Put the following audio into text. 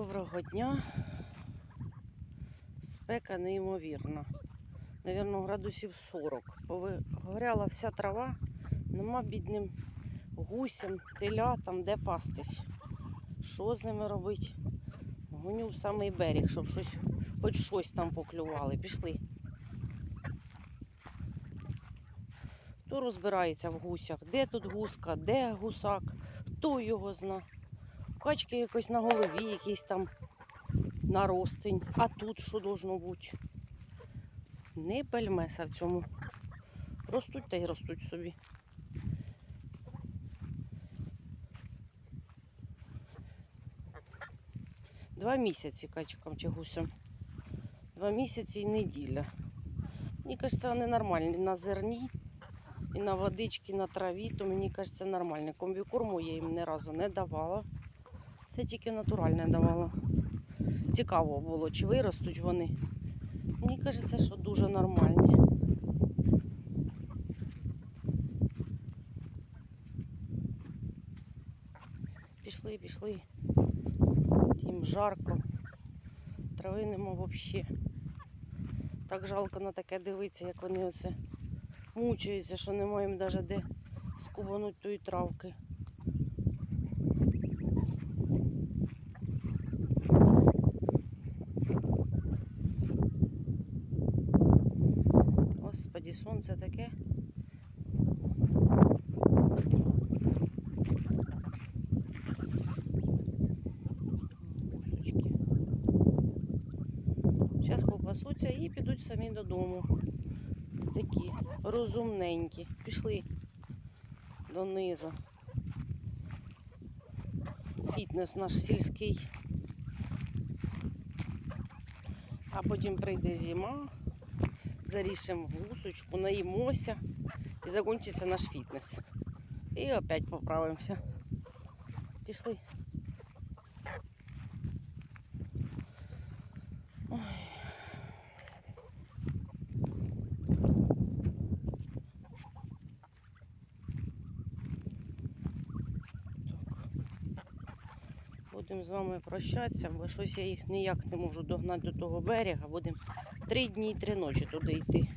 Доброго дня. Спека неймовірна. Навірно, градусів 40. Повигоряла вся трава, нема бідним гусям, телятам, де пастись. Що з ними робити? Гоню в самий берег, щоб щось, хоч щось там поклювали. Пішли. Хто розбирається в гусях? Де тут гуска, де гусак, хто його зна? Качки якось на голові, якийсь там наростень. А тут що должно бути? Не пельмеса в цьому. Ростуть та й ростуть собі. Два місяці качкам чи гусям. Два місяці і неділя. Мені кажеться, вони нормальні на зерні і на водичці, на траві, то мені кажеться нормально. Комбікорму я їм ні разу не давала. Це тільки натуральне давала. Цікаво було, чи виростуть вони. Мені кажеться, що дуже нормальні. Пішли, пішли. Їм жарко. Трави нема взагалі. Так жалко на таке дивитися, як вони оце мучаються, що немає їм навіть де скубануть тої травки. Господі, сонце таке. Зараз попасуться і підуть самі додому. Такі розумненькі. Пішли донизу. Фітнес наш сільський. А потім прийде зима, зарішимо гусочку, наїмося і закінчиться наш фітнес. І опять поправимося. Пішли. Будемо з вами прощатися, бо щось я їх ніяк не можу догнати до того берега. Будемо три дні і три ночі туди йти.